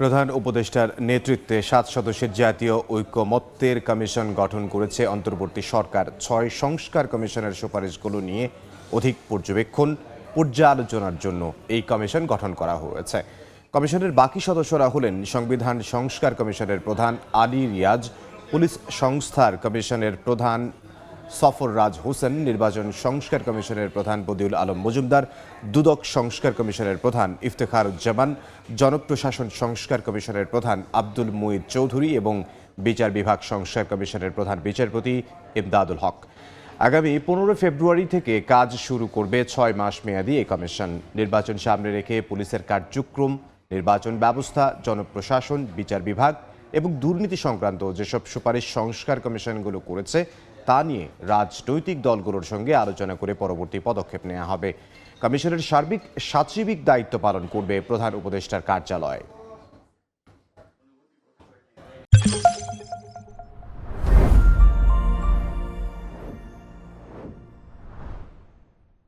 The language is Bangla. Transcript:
প্রধান উপদেষ্টার নেতৃত্বে সাত সদস্যের জাতীয় ঐক্যমত্যের কমিশন গঠন করেছে অন্তর্বর্তী সরকার। ছয় সংস্কার কমিশনের সুপারিশগুলো নিয়ে অধিক পর্যবেক্ষণ, পর্যালোচনার জন্য এই কমিশন গঠন করা হয়েছে। কমিশনের বাকি সদস্যরা হলেন সংবিধান সংস্কার কমিশনের প্রধান আলী রিয়াজ, পুলিশ সংস্থার কমিশনের প্রধান সফররাজ হোসেন, নির্বাচন সংস্কার কমিশনের প্রধান বদিউল আলম মজুমদার, দুদক সংস্কার কমিশনের প্রধান ইফতেখারুজ্জামান জনপ্রশাসন সংস্কার কমিশনের প্রধান আব্দুল মুইদ চৌধুরী এবং বিচার বিভাগ সংস্কার কমিশনের প্রধান বিচারপতি ইমদাদুল হক। আগামী পনেরো ফেব্রুয়ারি থেকে কাজ শুরু করবে ছয় মাস মেয়াদী এই কমিশন। নির্বাচন সামনে রেখে পুলিশের কার্যক্রম, নির্বাচন ব্যবস্থা, জনপ্রশাসন, বিচার বিভাগ এবং দুর্নীতি সংক্রান্ত যেসব সুপারিশ সংস্কার কমিশনগুলো করেছে, তা নিয়ে রাজনৈতিক দলগুলোর সঙ্গে আলোচনা করে পরবর্তী পদক্ষেপ নেওয়া হবে। কমিশনের সার্বিক সাচিবিক দায়িত্ব পালন করবে প্রধান উপদেষ্টার কার্যালয়।